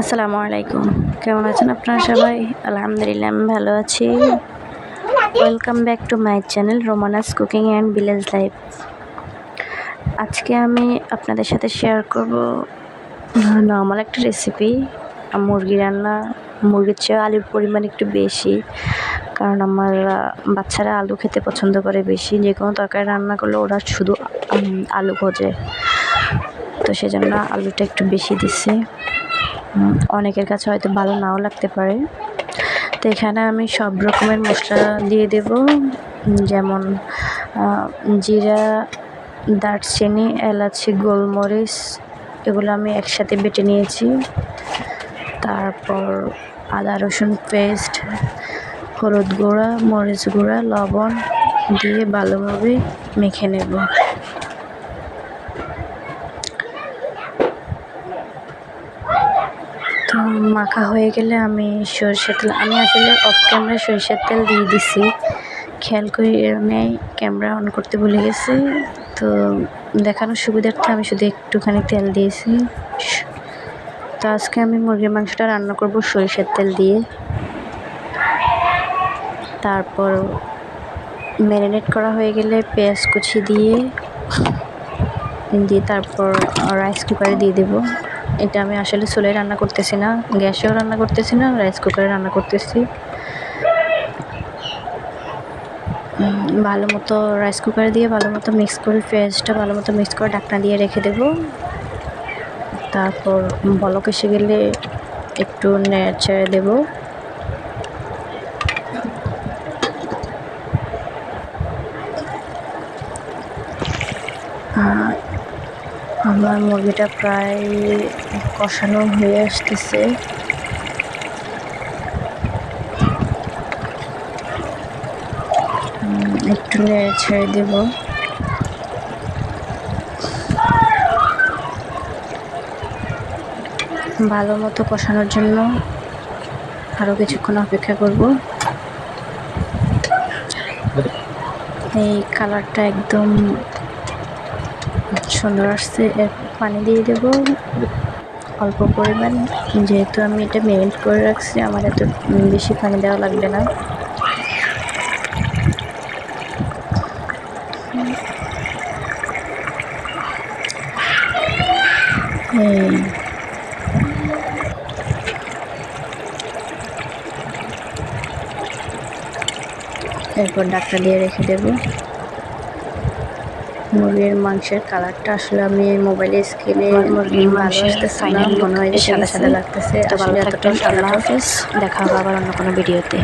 আসসালামু আলাইকুম। কেমন আছেন আপনারা সবাই? আলহামদুলিল্লাহ, আমি ভালো আছি। Welcome back to my channel Romana's cooking and village life আজকে আমি আপনাদের সাথে শেয়ার করব নর্মাল একটা রেসিপি মুরগি রান্না, মুরগির চেয়ে আলুর পরিমাণ একটু বেশি, কারণ আমার বাচ্চারা আলু খেতে পছন্দ করে বেশি। যে কোনো তরকারি রান্না করলে ওরা শুধু আলু খোঁজে। তো সেজন্য আলুটা একটু বেশি দিচ্ছে। অনেকের কাছে হয়তো ভালো নাও লাগতে পারে। তো এখানে আমি সব রকমের মশলা দিয়ে দেব। যেমন জিরা, দারচিনি, এলাচি, গোলমরিচ, এগুলো আমি একসাথে বেটে নিয়েছি। তারপর আদা, রসুন পেস্ট, হলুদ গুঁড়া, মরিচ গুঁড়া, লবণ দিয়ে ভালোভাবে মেখে নেব। মাখা হয়ে গেলে আমি সরষের তেল, আমি আসলে অফ ক্যামেরা সরষের তেল দিয়ে দিছি। খেয়াল করে নেই ক্যামেরা অন করতে ভুলে গেছি। তো দেখানোর সুবিধার্থে আমি শুধু একটুখানি তেল দিয়েছি। তো আজকে আমি মুরগির মাংসটা রান্না করব সরিষার তেল দিয়ে। তারপর ম্যারিনেট করা হয়ে গেলে পেঁয়াজ কুচি দিয়ে দিয়ে তারপর রাইস কুকারে দিয়ে দেবো। এটা আমি আসলে চুলায় রান্না করতেছি না গ্যাসেও রান্না করতেছি না রাইস কুকারে রান্না করতেছি। ভালো মতো রাইস কুকারে দিয়ে ভালো মতো মিক্স করে পেঁয়াজটা ভালো মতো মিক্স করে ঢাকনা দিয়ে রেখে দেব। তারপর বলক এসে গেলে একটু নেড়ে দেবো। আহ, আমার মুরগিটা প্রায় কষানো হয়ে আসতেছে। একটু নেড়ে ছেড়ে দেব। ভালো মতো কষানোর জন্য আরও কিছুক্ষণ অপেক্ষা করব। এই কালারটা একদম সুন্দর আসছে। পানি দিয়ে দেব। অল্প পরিমাণ। যেহেতু আমি এটা মেল্ট করে রাখছি, আমার এত বেশি পানি দেওয়া লাগবে না। এরপর ডাক্তার দিয়ে রেখে দেবো। মুরগির মাংসের কালারটা আসলে আমি মোবাইলে স্ক্রিনে মুরগির মাংসের সাইন না মনে হয় যে সাদা সাদা লাগতেছে। আসলে সাদা। দেখা হবে আবার অন্য কোনো ভিডিওতে।